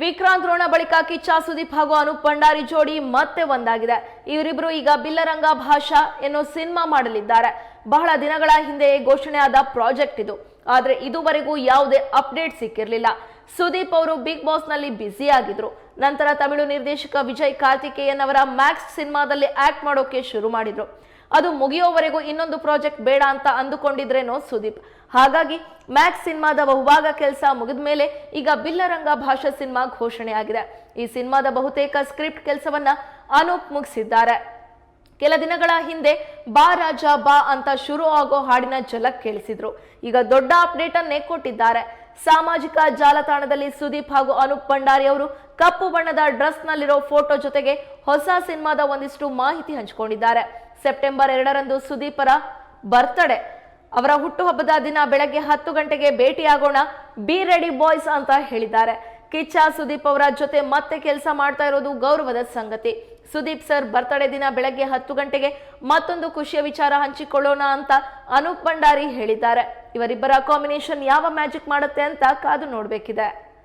ವಿಕ್ರಾಂತ್ ರೋಣ ಬಳಿಕ ಕಿಚ್ಚ ಸುದೀಪ್ ಹಾಗೂ ಅನೂಪ್ ಭಂಡಾರಿ ಜೋಡಿ ಮತ್ತೆ ಒಂದಾಗಿದೆ. ಇವರಿಬ್ರು ಈಗ ಬಿಲ್ಲರಂಗ ಭಾಷಾ ಎನ್ನುವ ಸಿನಿಮಾ ಮಾಡಲಿದ್ದಾರೆ. ಬಹಳ ದಿನಗಳ ಹಿಂದೆ ಘೋಷಣೆಯಾದ ಪ್ರಾಜೆಕ್ಟ್ ಇದು. ಆದರೆ ಇದುವರೆಗೂ ಯಾವುದೇ ಅಪ್ಡೇಟ್ ಸಿಕ್ಕಿರಲಿಲ್ಲ. ಸುದೀಪ್ ಅವರು ಬಿಗ್ ಬಾಸ್ನಲ್ಲಿ ಬ್ಯುಸಿ ಆಗಿದ್ರು ನಂತರ ತಮಿಳು ನಿರ್ದೇಶಕ ವಿಜಯ್ ಕಾರ್ತಿಕೇಯನ್ ಅವರ ಮ್ಯಾಕ್ಸ್ ಸಿನಿಮಾದಲ್ಲಿ ಆಕ್ಟ್ ಮಾಡೋಕೆ ಶುರು ಮಾಡಿದ್ರು. ಅದು ಮುಗಿಯೋವರೆಗೂ ಇನ್ನೊಂದು ಪ್ರಾಜೆಕ್ಟ್ ಬೇಡ ಅಂತ ಅಂದುಕೊಂಡಿದ್ರೇನೋ ಸುದೀಪ್. ಹಾಗಾಗಿ ಮ್ಯಾಕ್ಸ್ ಸಿನಿಮಾದ ಬಹುಭಾಗ ಕೆಲಸ ಮುಗಿದ ಮೇಲೆ ಈಗ ಬಿಲ್ಲರಂಗ ಭಾಷಾ ಸಿನಿಮಾ ಘೋಷಣೆಯಾಗಿದೆ. ಈ ಸಿನಿಮಾದ ಬಹುತೇಕ ಸ್ಕ್ರಿಪ್ಟ್ ಕೆಲಸವನ್ನ ಅನೂಪ್ ಮುಗಿಸಿದ್ದಾರೆ. ಕೆಲ ದಿನಗಳ ಹಿಂದೆ ಬಾ ರಾಜ ಬಾ ಅಂತ ಶುರು ಆಗೋ ಹಾಡಿನ ಝಲಕ್ ಕೇಳಿಸಿದ್ರು. ಈಗ ದೊಡ್ಡ ಅಪ್ಡೇಟ್ ಅನ್ನೇ ಕೊಟ್ಟಿದ್ದಾರೆ. ಸಾಮಾಜಿಕ ಜಾಲತಾಣದಲ್ಲಿ ಸುದೀಪ್ ಹಾಗೂ ಅನೂಪ್ ಭಂಡಾರಿ ಅವರು ಕಪ್ಪು ಬಣ್ಣದ ಡ್ರೆಸ್ ನಲ್ಲಿರೋ ಫೋಟೋ ಜೊತೆಗೆ ಹೊಸ ಸಿನಿಮಾದ ಒಂದಿಷ್ಟು ಮಾಹಿತಿ ಹಂಚಿಕೊಂಡಿದ್ದಾರೆ. ಸೆಪ್ಟೆಂಬರ್ ಎರಡರಂದು ಸುದೀಪರ ಬರ್ತ್ಡೇ. ಅವರ ಹುಟ್ಟುಹಬ್ಬದ ದಿನ ಬೆಳಗ್ಗೆ ಹತ್ತು ಗಂಟೆಗೆ ಭೇಟಿಯಾಗೋಣ, ಬಿ ರೆಡಿ ಬಾಯ್ಸ್ ಅಂತ ಹೇಳಿದ್ದಾರೆ. ಕಿಚ್ಚ ಸುದೀಪ್ ಅವರ ಜೊತೆ ಮತ್ತೆ ಕೆಲಸ ಮಾಡ್ತಾ ಇರೋದು ಗೌರವದ ಸಂಗತಿ. ಸುದೀಪ್ ಸರ್, ಬರ್ತಡೇ ದಿನ ಬೆಳಗ್ಗೆ ಹತ್ತು ಗಂಟೆಗೆ ಮತ್ತೊಂದು ಖುಷಿಯ ವಿಚಾರ ಹಂಚಿಕೊಳ್ಳೋಣ ಅಂತ ಅನೂಪ್ ಭಂಡಾರಿ ಹೇಳಿದ್ದಾರೆ. ಇವರಿಬ್ಬರ ಕಾಂಬಿನೇಷನ್ ಯಾವ ಮ್ಯಾಜಿಕ್ ಮಾಡುತ್ತೆ ಅಂತ ಕಾದು ನೋಡ್ಬೇಕಿದೆ.